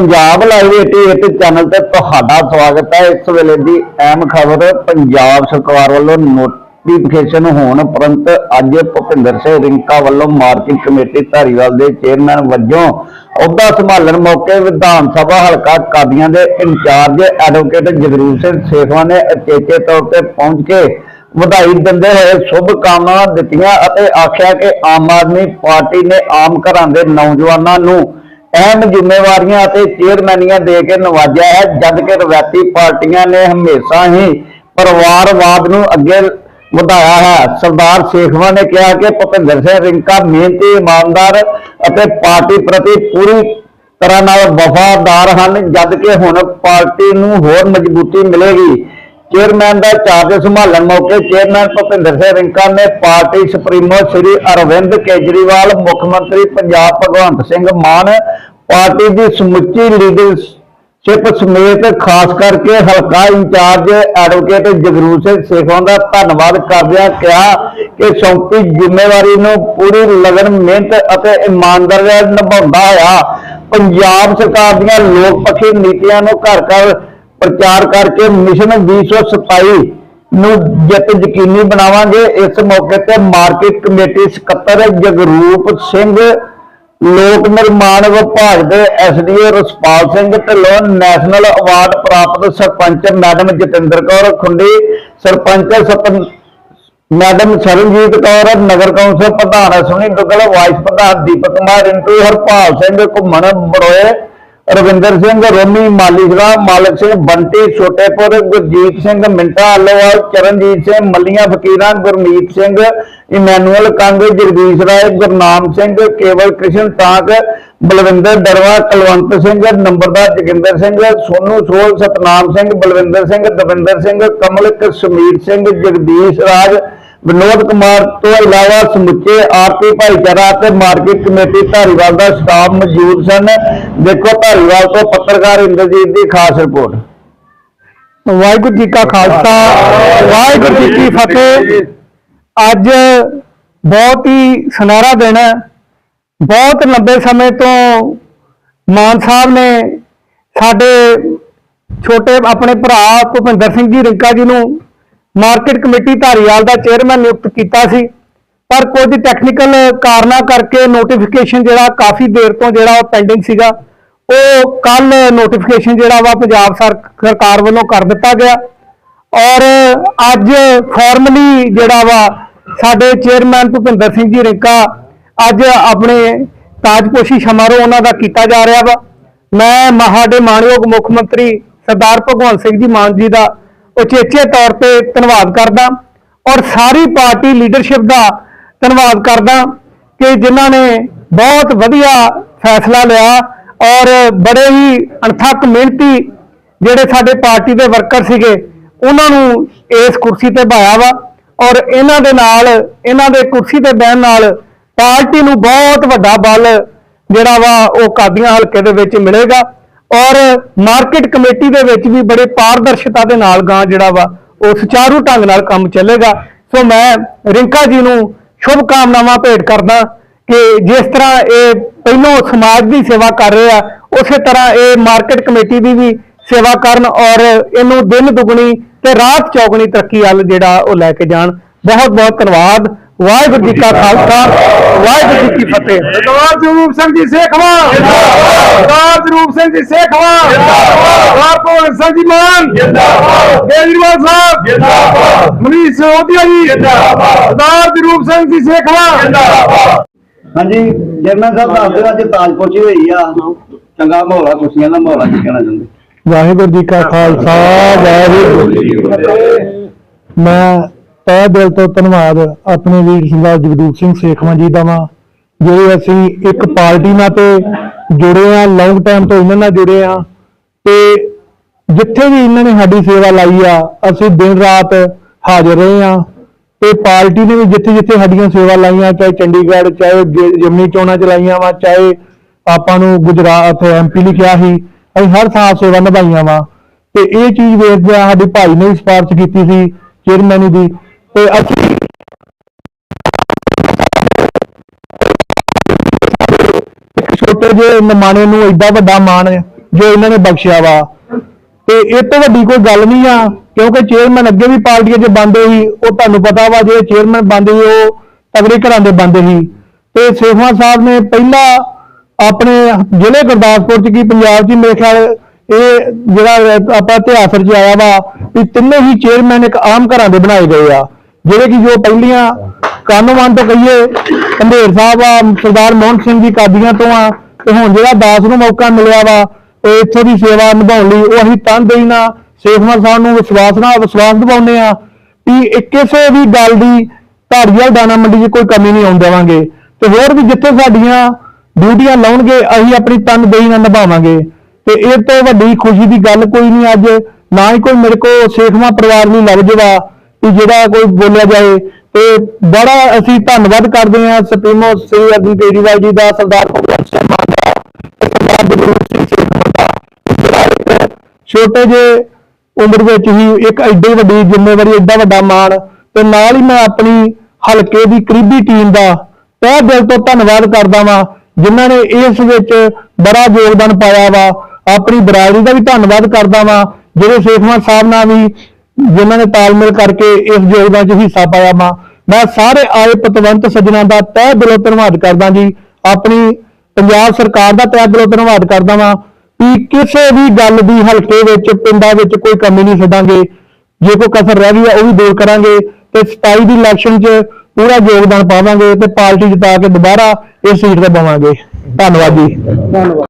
Punjab live 88 channel ਤੇ ਤੁਹਾਡਾ ਸਵਾਗਤ ਹੈ। ਇਸ ਵੇਲੇ ਦੀ ਅਹਿਮ ਖਬਰ, ਪੰਜਾਬ ਸਰਕਾਰ ਵੱਲੋਂ ਨੋਟੀਫਿਕੇਸ਼ਨ ਹੋਣ ਉਪਰੰਤ ਅੱਜ ਭੁਪਿੰਦਰ ਸਿੰਘ ਰਿੰਕਾ ਵੱਲੋਂ ਮਾਰਕੀਟ ਕਮੇਟੀ ਧਾਰੀਵਾਲ ਦੇ ਚੇਅਰਮੈਨ ਵਜੋਂ ਅਹੁਦਾ ਸੰਭਾਲਣ ਮੌਕੇ ਵਿਧਾਨ ਸਭਾ ਹਲਕਾ ਕਾਦੀਆਂ ਦੇ ਇੰਚਾਰਜ ਐਡਵੋਕੇਟ ਜਗਰੂਪ ਸਿੰਘ ਸੇਖਵਾ ਨੇ ਅਚੇਚੇ ਤੌਰ ਤੇ ਪਹੁੰਚ ਕੇ ਵਧਾਈ ਦਿੰਦੇ ਹੋਏ ਸ਼ੁਭ ਕਾਮਨਾ ਦਿੱਤੀਆਂ ਅਤੇ ਆਖਿਆ ਕਿ ਆਮ ਆਦਮੀ ਪਾਰਟੀ ਨੇ ਆਮ ਘਰਾਂ ਦੇ ਨੌਜਵਾਨਾਂ ਨੂੰ ਅਹਿਮ ਜ਼ਿੰਮੇਵਾਰੀਆਂ ਅਤੇ ਚੇਅਰਮੈਨੀਆਂ ਦੇ ਕੇ ਨਵਾਜਿਆ ਹੈ, ਜਦ ਕਿ ਰਵਾਇਤੀ ਪਾਰਟੀਆਂ ਨੇ ਹਮੇਸ਼ਾ ਹੀ ਪਰਿਵਾਰਵਾਦ ਨੂੰ ਅੱਗੇ ਵਧਾਇਆ ਹੈ। ਸਰਦਾਰ ਸੇਖਵਾ ਨੇ ਕਿਹਾ ਕਿ ਭੁਪਿੰਦਰ ਸਿੰਘ ਰਿੰਕਾ ਮਿਹਨਤੀ, ਇਮਾਨਦਾਰ ਅਤੇ ਪਾਰਟੀ ਪ੍ਰਤੀ ਪੂਰੀ ਤਰ੍ਹਾਂ ਨਾਲ ਵਫਾਦਾਰ ਹਨ, ਜਦ ਕਿ ਹੁਣ ਪਾਰਟੀ ਨੂੰ ਹੋਰ ਮਜ਼ਬੂਤੀ ਮਿਲੇਗੀ। ਚੇਅਰਮੈਨ ਦਾ ਚਾਰਜ ਸੰਭਾਲਣ ਮੌਕੇ ਚੇਅਰਮੈਨ ਭੁਪਿੰਦਰ ਸਿੰਘ ਰਿੰਕਾ ਨੇ ਪਾਰਟੀ ਸੁਪਰੀਮੋ ਸ੍ਰੀ ਅਰਵਿੰਦ ਕੇਜਰੀਵਾਲ, ਮੁੱਖ ਮੰਤਰੀ ਪੰਜਾਬ ਭਗਵੰਤ ਸਿੰਘ ਮਾਨ, ਪਾਰਟੀ ਦੀ ਸਮੁੱਚੀ ਲੀਡਰਸ਼ਿਪ ਸਮੇਤ ਖਾਸ ਕਰਕੇ ਹਲਕਾ ਇੰਚਾਰਜ ਐਡਵੋਕੇਟ ਜਗਰੂਪ ਸਿੰਘ ਸੇਖੋਂ ਦਾ ਧੰਨਵਾਦ ਕਰਦਿਆਂ ਕਿਹਾ ਕਿ ਸੌਂਪੀ ਜ਼ਿੰਮੇਵਾਰੀ ਨੂੰ ਪੂਰੀ ਲਗਨ, ਮਿਹਨਤ ਅਤੇ ਇਮਾਨਦਾਰੀ ਨਾਲ ਨਿਭਾਉਂਦਾ ਹੋਇਆ ਪੰਜਾਬ ਸਰਕਾਰ ਦੀਆਂ ਲੋਕ ਪੱਖੀ ਨੀਤੀਆਂ ਨੂੰ ਘਰ ਘਰ ਪ੍ਰਚਾਰ ਕਰਕੇ ਮਿਸ਼ਨ 2027 ਨੂੰ ਜਿੱਤ ਯਕੀਨੀ ਬਣਾਵਾਂਗੇ। ਇਸ ਮੌਕੇ ਤੇ ਮਾਰਕੀਟ ਕਮੇਟੀ ਸਕੱਤਰ ਜਗਰੂਪ ਸਿੰਘ, ਲੋਕ ਨਿਰਮਾਣ ਵਿਭਾਗ ਦੇ SDO Raspal Singh Dhillon national award ਪ੍ਰਾਪਤ ਸਰਪੰਚ ਮੈਡਮ ਜਤਿੰਦਰ ਕੌਰ ਖੁੰਡੀ, ਸਰਪੰਚ ਮੈਡਮ ਸਰਨਜੀਤ ਕੌਰ, ਨਗਰ ਕੌਂਸਲ ਪ੍ਰਧਾਨ ਅਸ਼ਵਨੀ ਦੁੱਗਲ, ਵਾਈਸ ਪ੍ਰਧਾਨ ਦੀਪਕ ਕੁਮਾਰ ਰਿੰਟੂ ਹਰਪਾਲ ਸਿੰਘ ਘੁੰਮਣ ਬੜੋਏ ਰਵਿੰਦਰ ਸਿੰਘ, ਰੋਮੀ ਮਾਲੀਸਰਾ ਮਾਲਕ ਸਿੰਘ, ਬੰਟੀ, ਛੋਟੇਪੁਰ, ਗੁਰਜੀਤ ਸਿੰਘ, ਮਿੰਟਾ ਆਲੋਵਾਲ ਚਰਨਜੀਤ ਸਿੰਘ, ਮੱਲੀਆਂ ਫਕੀਰਾਂ, ਗੁਰਮੀਤ ਸਿੰਘ, ਇਮੈਨੂਅਲ ਕੰਗ, ਜਗਦੀਸ਼ ਰਾਏ, ਗੁਰਨਾਮ ਸਿੰਘ, ਕੇਵਲ ਕ੍ਰਿਸ਼ਨ ਟਾਕ, ਬਲਵਿੰਦਰ ਡਰਵਾ, ਕੁਲਵੰਤ ਸਿੰਘ, ਨੰਬਰਦਾਰ ਜੋਗਿੰਦਰ ਸਿੰਘ, ਸੋਨੂ ਸੋਲ, ਸਤਨਾਮ ਸਿੰਘ, ਬਲਵਿੰਦਰ ਸਿੰਘ, ਦਵਿੰਦਰ ਸਿੰਘ, ਕਮਲ ਕਸ਼ਮੀਰ ਸਿੰਘ, ਜਗਦੀਸ਼ ਰਾਜ ਵਿਨੋਦ ਕੁਮਾਰ ਤੋਂ ਇਲਾਵਾ ਸਮੁੱਚੇ ਆਰਤੀ ਭਾਈਚਾਰਾ ਅਤੇ ਮਾਰਕੀਟ ਕਮੇਟੀ ਧਾਰੀਵਾਲ ਦਾ ਸਟਾਫ ਮੌਜੂਦ ਸਨ। ਦੇਖੋ ਧਾਰੀਵਾਲ ਤੋਂ ਪੱਤਰਕਾਰ ਇੰਦਰਜੀਤ ਦੀ ਖਾਸ ਰਿਪੋਰਟ। ਵਾਹਿਗੁਰੂ ਜੀ ਕਾ ਖਾਲਸਾ, ਵਾਹਿਗੁਰੂ ਜੀ ਕੀ ਫਤਿਹ। ਅੱਜ ਬਹੁਤ ਹੀ ਸੁਨਹਿਰਾ ਦਿਨ ਹੈ। ਬਹੁਤ ਲੰਬੇ ਸਮੇਂ ਤੋਂ ਮਾਨ ਸਾਹਿਬ ਨੇ ਸਾਡੇ ਛੋਟੇ ਆਪਣੇ ਭਰਾ ਭੁਪਿੰਦਰ ਸਿੰਘ ਜੀ ਰਿੰਕਾ ਜੀ ਨੂੰ ਮਾਰਕੀਟ ਕਮੇਟੀ ਧਾਰੀਵਾਲ ਦਾ ਚੇਅਰਮੈਨ ਨਿਯੁਕਤ ਕੀਤਾ ਸੀ। ਪਰ ਕੁਝ ਟੈਕਨੀਕਲ ਕਾਰਨਾਂ ਕਰਕੇ ਨੋਟੀਫਿਕੇਸ਼ਨ ਜਿਹੜਾ ਕਾਫੀ ਦੇਰ ਤੋਂ ਜਿਹੜਾ ਉਹ ਪੈਂਡਿੰਗ ਸੀਗਾ, ਉਹ ਕੱਲ ਨੋਟੀਫਿਕੇਸ਼ਨ ਜਿਹੜਾ ਵਾ ਪੰਜਾਬ ਸਰਕਾਰ ਵੱਲੋਂ ਕਰ ਦਿੱਤਾ ਗਿਆ। ਔਰ ਅੱਜ ਫਾਰਮਲੀ ਜਿਹੜਾ ਵਾ ਸਾਡੇ ਚੇਅਰਮੈਨ ਭੁਪਿੰਦਰ ਸਿੰਘ ਜੀ ਰਿੰਕਾ ਅੱਜ ਆਪਣੇ ਤਾਜਪੋਸ਼ੀ ਸਮਾਰੋਹ ਉਹਨਾਂ ਦਾ ਕੀਤਾ ਜਾ ਰਿਹਾ ਵਾ। ਮੈਂ ਮਹਾਡੇ ਮਾਨਯੋਗ ਮੁੱਖ ਮੰਤਰੀ ਸਰਦਾਰ ਭਗਵੰਤ ਸਿੰਘ ਜੀ ਮਾਨ ਜੀ ਦਾ ਉਚੇਚੇ ਤੌਰ ਤੇ ਧੰਨਵਾਦ ਕਰਦਾ ਔਰ ਸਾਰੀ ਪਾਰਟੀ ਲੀਡਰਸ਼ਿਪ ਦਾ ਧੰਨਵਾਦ ਕਰਦਾ ਕਿ ਜਿਨ੍ਹਾਂ ਨੇ ਬਹੁਤ ਵਧੀਆ ਫੈਸਲਾ ਲਿਆ ਔਰ ਬੜੇ ਹੀ ਅਣਥੱਕ ਮਿਹਨਤੀ ਜਿਹੜੇ ਸਾਡੇ ਪਾਰਟੀ ਦੇ ਵਰਕਰ ਸੀਗੇ, ਉਹਨਾਂ ਨੂੰ ਇਸ ਕੁਰਸੀ ਤੇ ਭਾਇਆ ਵਾ ਔਰ ਇਹਨਾਂ ਦੇ ਨਾਲ, ਇਹਨਾਂ ਦੇ ਕੁਰਸੀ ਤੇ ਬਹਿਣ ਨਾਲ ਪਾਰਟੀ ਨੂੰ ਬਹੁਤ ਵੱਡਾ ਬਲ ਜਿਹੜਾ ਵਾ ਉਹ ਕਾਦੀਆਂ ਹਲਕੇ ਦੇ ਵਿੱਚ ਮਿਲੇਗਾ। ਔਰ ਮਾਰਕੀਟ ਕਮੇਟੀ ਦੇ ਵਿੱਚ ਵੀ ਬੜੇ ਪਾਰਦਰਸ਼ਤਾ ਦੇ ਨਾਲ ਗਾਂ ਜਿਹੜਾ ਵਾ, ਉਹ ਸੁਚਾਰੂ ਢੰਗ ਨਾਲ ਕੰਮ ਚੱਲੇਗਾ। ਸੋ ਮੈਂ ਰਿੰਕਾ ਜੀ ਨੂੰ ਸ਼ੁਭ ਕਾਮਨਾਵਾਂ ਭੇਟ ਕਰਦਾ ਕਿ ਜਿਸ ਤਰ੍ਹਾਂ ਇਹ ਪਹਿਲੋਂ ਸਮਾਜ ਦੀ ਸੇਵਾ ਕਰ ਰਹੇ ਆ ਉਸੇ ਤਰ੍ਹਾਂ ਇਹ ਮਾਰਕੀਟ ਕਮੇਟੀ ਦੀ ਵੀ ਸੇਵਾ ਕਰਨ ਔਰ ਇਹਨੂੰ ਦਿਨ ਦੁਗਣੀ ਤੇ ਰਾਤ ਚੌਗਣੀ ਤਰੱਕੀ ਵੱਲ ਜਿਹੜਾ ਉਹ ਲੈ ਕੇ ਜਾਣ। ਬਹੁਤ ਬਹੁਤ ਧੰਨਵਾਦ। ਵਾਹਿਗੁਰੂ ਜੀ ਕਾ ਖਾਲਸਾ ਵਾਹਿਗੁਰੂ ਜੀ ਕੀ ਫਤਿਹ। ਸਰਦਾਰ ਜਰੂਪ ਸਿੰਘ ਜੀ ਸੇਖਵਾ ਸਰਦਾਰ ਜਰੂਪ ਸਿੰਘ ਜੀ ਸੇਖਵਾ ਸਰਦਾਰ ਭਗਵੰਤ ਸਿੰਘ ਜੀ ਮਾਨ। ਕੇਜਰੀਵਾਲ ਸਾਹਿਬ। ਜਿੰਦਾਬਾਦ ਮਨੀਸ਼ ਸੋਧੀਆ ਜੀ। ਸਰਦਾਰ ਜਰੂਪ ਸਿੰਘ ਜੀ ਸੇਖਵਾ ਹਾਂਜੀ ਚੇਅਰਮੈਨ ਸਾਹਿਬ ਦੱਸ ਦਿਓ ਅੱਜ ਤਾਜਪੋਸ਼ੀ ਹੋਈ ਆ। ਚੰਗਾ ਮਾਹੌਲ ਆ ਖੁਸ਼ੀਆਂ ਦਾ ਮਾਹੌਲ ਆ ਕੀ ਕਹਿਣਾ ਚਾਹੁੰਦੇ? ਵਾਹਿਗੁਰੂ ਜੀ ਕਾ ਖਾਲਸਾ ਵਾਹਿਗੁਰੂ ਜੀ ਕੀ ਫਤਿਹ। ਮੈਂ ਤੈ ਦਿਲ ਤੋਂ ਧੰਨਵਾਦ ਆਪਣੇ ਵੀਰ ਸਰਦਾਰ ਜਗਦੂਪ ਸਿੰਘ ਸੇਖਵਾਂ ਜੀ ਦਾ ਵਾ, ਜਿਹੜੇ ਅਸੀਂ ਇੱਕ ਪਾਰਟੀ ਨਾਲ ਤੇ ਜੁੜੇ ਆ ਲੌਂਗ ਟਾਈਮ ਤੋਂ ਇਹਨਾਂ ਨਾਲ ਜੁੜੇ ਆ ਤੇ ਜਿੱਥੇ ਵੀ ਇਹਨਾਂ ਨੇ ਸਾਡੀ ਸੇਵਾ ਲਾਈ ਆ, ਅਸੀਂ ਦਿਨ ਰਾਤ ਹਾਜ਼ਰ ਰਹੇ ਆ ਤੇ ਪਾਰਟੀ ਨੇ ਵੀ ਜਿੱਥੇ ਜਿੱਥੇ ਸਾਡੀਆਂ ਸੇਵਾ ਲਾਈਆਂ, ਚਾਹੇ ਚੰਡੀਗੜ੍ਹ, ਚਾਹੇ ਜ- ਜਿਮਨੀ ਚੋਣਾਂ ਚਲਾਈਆਂ ਵਾ, ਚਾਹੇ ਆਪਾਂ ਨੂੰ ਗੁਜਰਾਤ ਐਮਪੀ ਲਈ ਕਿਹਾ ਸੀ, ਅਸੀਂ ਹਰ ਸਾਲ ਸੇਵਾ ਨਿਭਾਈਆਂ ਵਾ ਤੇ ਇਹ ਚੀਜ਼ ਵੇਖਦੇ ਆ ਸਾਡੇ ਭਾਈ ਨੇ ਵੀ ਸਿਫਾਰਿਸ਼ ਕੀਤੀ ਸੀ ਚੇਅਰਮੈਨ ਦੀ ਤੇ ਅਸੀਂ ਇੱਕ ਛੋਟੇ ਜਿਹੇ ਨਮਾਣੇ ਨੂੰ ਐਡਾ ਵੱਡਾ ਮਾਣ ਜੋ ਇਹਨਾਂ ਨੇ ਬਖਸ਼ਿਆ ਵਾ। ਤੇ ਇਹ ਤੋਂ ਵੱਡੀ ਕੋਈ ਗੱਲ ਨਹੀਂ ਆ, ਕਿਉਂਕਿ ਚੇਅਰਮੈਨ ਅੱਗੇ ਵੀ ਪਾਰਟੀਆਂ 'ਚ ਬੰਦੇ ਸੀ ਉਹ ਤੁਹਾਨੂੰ ਪਤਾ ਵਾ ਜਿਹੜੇ ਚੇਅਰਮੈਨ ਬੰਦੇ ਸੀ ਉਹ ਤਗੜੇ ਘਰਾਂ ਦੇ ਬੰਦੇ ਸੀ। ਤੇ ਸੇਖਵਾਂ ਸਾਹਿਬ ਨੇ ਪਹਿਲਾ ਆਪਣੇ ਜ਼ਿਲ੍ਹੇ ਗੁਰਦਾਸਪੁਰ 'ਚ ਕੀ ਪੰਜਾਬ 'ਚ ਮੇਰੇ ਖਿਆਲ ਇਹ ਜਿਹੜਾ ਆਪਾਂ ਇਤਿਹਾਸ ਚ ਆਇਆ ਵਾ ਵੀ ਤਿੰਨੇ ਹੀ ਚੇਅਰਮੈਨ ਇੱਕ ਆਮ ਘਰਾਂ ਦੇ ਬਣਾਏ ਗਏ ਆ। ਜਿਹੜੇ ਕਿ ਜੋ ਪਹਿਲੀਆਂ ਕਾਨੂੰਨ ਤੋਂ ਕਹੀਏ ਕੰਧੇਰ ਸਾਹਿਬ ਆ, ਸਰਦਾਰ ਮੋਹਨ ਸਿੰਘ ਜੀ ਕਾਦੀਆਂ ਤੋਂ ਆ, ਤੇ ਹੁਣ ਜਿਹੜਾ ਦਾਸ ਨੂੰ ਮੌਕਾ ਮਿਲਿਆ ਵਾ ਤੇ ਇੱਥੋਂ ਦੀ ਸੇਵਾ ਨਿਭਾਉਣ ਲਈ, ਉਹ ਅਸੀਂ ਤਨਦੇਹੀ ਨਾਲ ਸੇਖਵਾਂ ਸਾਹਿਬ ਨੂੰ ਵਿਸ਼ਵਾਸ ਨਾਲ ਵਿਸ਼ਵਾਸ ਦਿਵਾਉਂਦੇ ਆ ਵੀ ਕਿਸੇ ਵੀ ਗੱਲ ਦੀ ਧਾਰੀਵਾਲ ਦਾਣਾ ਮੰਡੀ 'ਚ ਕੋਈ ਕਮੀ ਨਹੀਂ ਆਉਣ ਦੇਵਾਂਗੇ। ਤੇ ਹੋਰ ਵੀ ਜਿੱਥੇ ਸਾਡੀਆਂ ਡਿਊਟੀਆਂ ਲਾਉਣਗੇ, ਅਸੀਂ ਆਪਣੀ ਤਨਦੇਹੀ ਨਾਲ ਨਿਭਾਵਾਂਗੇ। ਤੇ ਇਹ ਤੋਂ ਵੱਡੀ ਖੁਸ਼ੀ ਦੀ ਗੱਲ ਕੋਈ ਨਹੀਂ ਅੱਜ, ਨਾ ਹੀ ਕੋਈ ਮੇਰੇ ਕੋ ਸੇਖਵਾਂ ਪਰਿਵਾਰ ਨੂੰ ਲੱਭ ਜਵਾ ਕਿ ਜਿਹੜਾ ਕੋਈ ਬੋਲਿਆ ਜਾਏ ਤੇ ਬੜਾ ਅਸੀਂ ਧੰਨਵਾਦ ਕਰਦੇ ਹਾਂ ਸੁਪਰੀਮੋ ਸ੍ਰੀ ਅਰਜਨ ਕੇਜਰੀਵਾਲ ਜੀ ਦਾ, ਸਰਦਾਰ ਭਗਵੰਤ ਸਿੰਘ ਮਾਨ ਦਾ ਸਰਦਾਰ ਜਗਰੂਪ ਸਿੰਘ ਸੇਖਵਾਂ ਦਾ। ਜਿਹੜਾ ਛੋਟੇ ਜਿਹੇ ਉਮਰ ਵਿੱਚ ਹੀ ਇੱਕ ਐਡੀ ਵੱਡੀ ਜ਼ਿੰਮੇਵਾਰੀ, ਐਡਾ ਵੱਡਾ ਮਾਣ ਤੇ ਨਾਲ ਹੀ ਮੈਂ ਆਪਣੀ ਹਲਕੇ ਦੀ ਕਰੀਬੀ ਟੀਮ ਦਾ ਤਹਿ ਦਿਲ ਤੋਂ ਧੰਨਵਾਦ ਕਰਦਾ ਵਾਂ, ਜਿਨ੍ਹਾਂ ਨੇ ਇਸ ਵਿੱਚ ਬੜਾ ਯੋਗਦਾਨ ਪਾਇਆ ਵਾ। ਆਪਣੀ ਬਰਾਦਰੀ ਦਾ ਵੀ ਧੰਨਵਾਦ ਕਰਦਾ ਵਾਂ। ਜਿਹੜੇ ਸੇਖਵਾਂ ਸਾਹਿਬ ਨਾਲ ਵੀ ਜਿਨ੍ਹਾਂ ਨੇ ਤਾਲਮੇਲ ਕਰਕੇ ਇਸ ਯੋਗਦਾਨ 'ਚ ਹਿੱਸਾ ਪਾਇਆ ਵਾ ਮੈਂ ਸਾਰੇ ਆਏ ਪਤਵੰਤ ਸੱਜਣਾ ਦਾ ਤਹਿ ਦਿਲੋਂ ਧੰਨਵਾਦ ਕਰਦਾ ਜੀ। ਆਪਣੀ ਪੰਜਾਬ ਸਰਕਾਰ ਦਾ ਤਹਿ ਦਿਲੋਂ ਧੰਨਵਾਦ ਕਰਦਾ ਵਾਂ ਵੀ ਕਿਸੇ ਵੀ ਗੱਲ ਦੀ ਹਲਕੇ ਵਿੱਚ, ਪਿੰਡਾਂ ਵਿੱਚ ਕੋਈ ਕਮੀ ਨਹੀਂ ਛੱਡਾਂਗੇ। ਜੇ ਕੋਈ ਕਸਰ ਰਹਿ ਗਈ ਹੈ ਉਹ ਵੀ ਦੂਰ ਕਰਾਂਗੇ ਤੇ 27 ਦੀ ਇਲੈਕਸ਼ਨ 'ਚ ਪੂਰਾ ਯੋਗਦਾਨ ਪਾਵਾਂਗੇ ਤੇ ਪਾਰਟੀ ਜਿਤਾ ਕੇ ਦੁਬਾਰਾ ਇਸ ਸੀਟ ਤੇ ਪਾਵਾਂਗੇ। ਧੰਨਵਾਦ ਜੀ। ਧੰਨਵਾਦ।